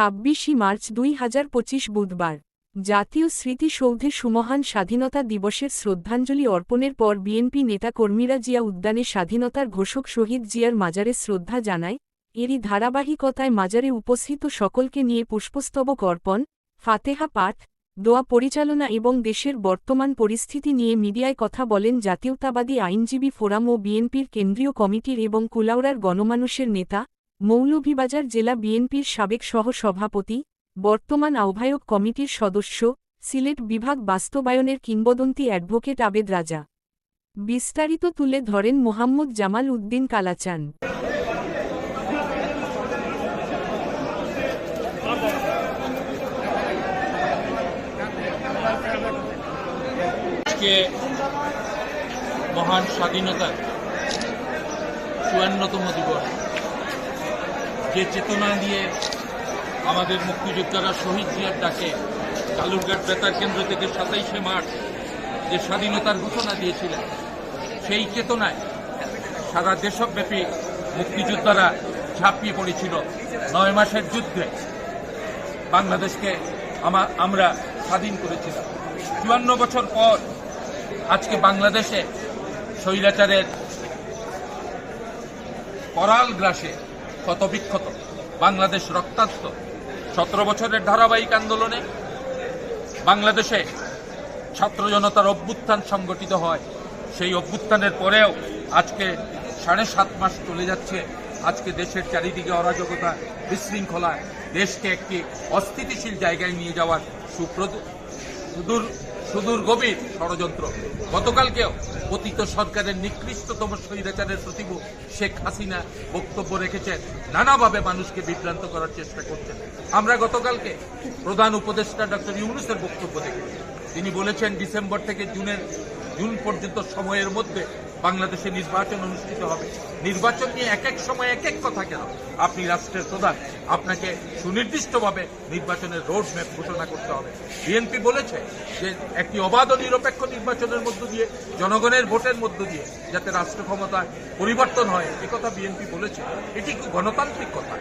ছাব্বিশে মার্চ দুই হাজার পঁচিশ বুধবার, জাতীয় স্মৃতিসৌধে সুমহান স্বাধীনতা দিবসের শ্রদ্ধাঞ্জলি অর্পণের পর বিএনপি নেতাকর্মীরা জিয়া উদ্যানে স্বাধীনতার ঘোষক শহীদ জিয়ার মাজারে শ্রদ্ধা জানায়। এরই ধারাবাহিকতায় মাজারে উপস্থিত সকলকে নিয়ে পুষ্পস্তবক অর্পণ, ফাতেহা পাঠ, দোয়া পরিচালনা এবং দেশের বর্তমান পরিস্থিতি নিয়ে মিডিয়ায় কথা বলেন জাতীয়তাবাদী আইনজীবী ফোরাম ও বিএনপির কেন্দ্রীয় কমিটির এবং কুলাউড়ার গণমানুষের নেতা মৌলভীবাজার জেলা বিএনপির সাবেক সহ-সভাপতি, বর্তমান আহ্বায়ক কমিটির সদস্য, সিলেট বিভাগ বাস্তবায়নের কিংবদন্তি অ্যাডভোকেট আবেদ রাজা। বিস্তারিত তুলে ধরেন মোহাম্মদ জামাল উদ্দিন কালাচান মহান স্বাধীনতার চুয়ান্নতম দিবস। চেতনা দিয়ে আমাদের মুক্তিযোদ্ধারা শহীদ জিয়ার ডাকে কালুরঘাট বেতার কেন্দ্র থেকে সাতাইশে মার্চ যে স্বাধীনতার ঘোষণা দিয়েছিলেন, সেই চেতনায় সারা দেশব্যাপী মুক্তিযোদ্ধারা ঝাঁপিয়ে পড়েছিল। নয় মাসের যুদ্ধে বাংলাদেশকে আমরা স্বাধীন করেছিলাম। চুয়ান্ন বছর পর আজকে বাংলাদেশে স্বৈরাচারের করাল গ্রাসে ক্ষতবিক্ষত, বাংলাদেশ রক্তাক্ত। সতেরো বছরের ধারাবাহিক আন্দোলনে বাংলাদেশে ছাত্র জনতার অভ্যুত্থান সংগঠিত হয়। সেই অভ্যুত্থানের পরেও আজকে সাড়ে সাত মাস চলে যাচ্ছে। আজকে দেশের চারিদিকে অরাজকতা বিশৃঙ্খলা, দেশকে একটি অস্থিতিশীল জায়গায় নিয়ে যাওয়ার সুপ্রদ সুদূর গভীর ষড়যন্ত্র। গতকালকেও অতীত সরকারের নিকৃষ্টতম স্বৈরাচারের প্রতিভু শেখ হাসিনা বক্তব্য রেখেছেন, নানাভাবে মানুষকে বিভ্রান্ত করার চেষ্টা করছেন। আমরা গতকালকে প্রধান উপদেষ্টা ডক্টর ইউনুসের বক্তব্য দেখেছি। তিনি বলেছেন, ডিসেম্বর থেকে জুনের, জুন পর্যন্ত সময়ের মধ্যে বাংলাদেশে নির্বাচন অনুষ্ঠিত হবে। নির্বাচন নিয়ে এক এক সময় এক এক কথা কেন? আপনি রাষ্ট্রের প্রধান, আপনাকে সুনির্দিষ্টভাবে নির্বাচনের রোড ম্যাপ ঘোষণা করতে হবে। বিএনপি বলেছে যে একটি অবাধ ও নিরপেক্ষ নির্বাচনের মধ্য দিয়ে, জনগণের ভোটের মধ্য দিয়ে, যাতে রাষ্ট্র ক্ষমতা পরিবর্তন হয়। এ কথা বিএনপি বলেছে। এটি গণতান্ত্রিক কথা?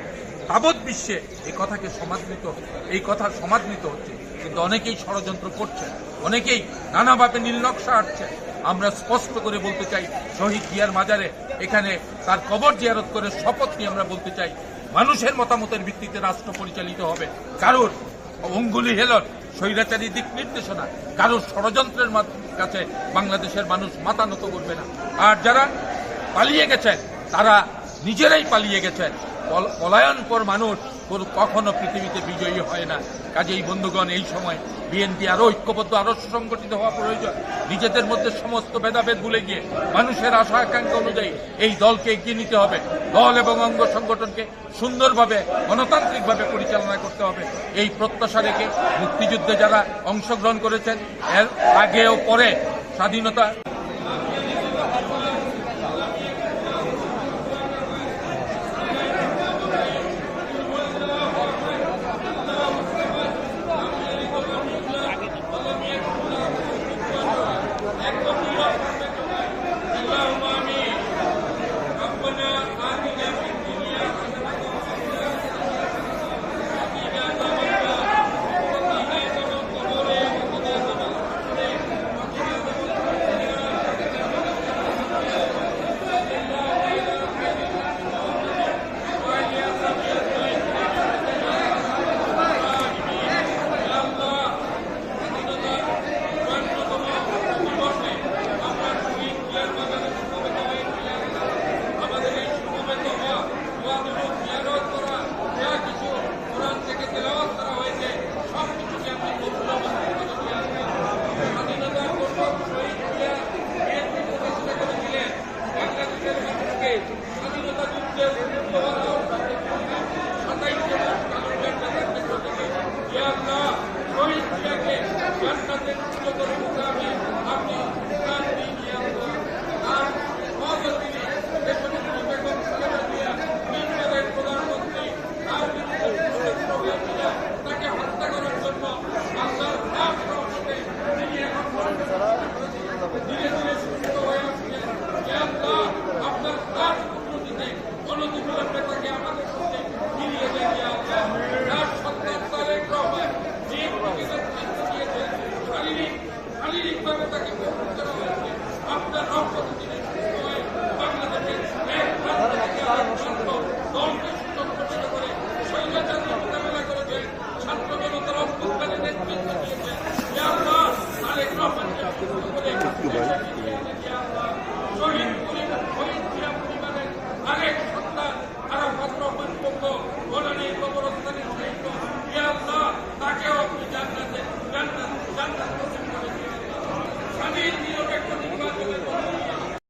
তাবৎ বিশ্বে এই কথাকে সমাদৃত, এই কথার সমাদৃত হচ্ছে। কিন্তু অনেকেই ষড়যন্ত্র করছেন, অনেকেই নানাভাবে নীলনকশা আটছে আমরা স্পষ্ট করে বলতে চাই, শহীদ জিয়ার মাজারে এখানে তার কবর জিয়ারত করে শপথ নিয়ে আমরা বলতে চাই, মানুষের মতামতের ভিত্তিতে রাষ্ট্র পরিচালিত হবে। কারোর অঙ্গুলি হেলন, স্বৈরাচারী দিক নির্দেশনা, কারোর ষড়যন্ত্রের কাছে বাংলাদেশের মানুষ মাথা নত করবে না। আর যারা পালিয়ে গেছেন, তারা নিজেরাই পালিয়ে গেছেন। পল- পলায়নপর মানুষ কোন- কখনো পৃথিবীতে বিজয়ী হয় না। কাজেই বন্ধুগণ, এই সময় বিএনপি আরও ঐক্যবদ্ধ, আরও সুসংগঠিত হওয়া প্রয়োজন। নিজেদের মধ্যে সমস্ত ভেদাভেদ ভুলে গিয়ে মানুষের আশা আকাঙ্ক্ষা অনুযায়ী এই দলকে এগিয়ে নিতে হবে। দল এবং অঙ্গ সংগঠনকে সুন্দরভাবে, গণতান্ত্রিকভাবে পরিচালনা করতে হবে। এই প্রত্যাশা রেখে মুক্তিযুদ্ধে যারা অংশগ্রহণ করেছেন, এর আগে ও পরে স্বাধীনতা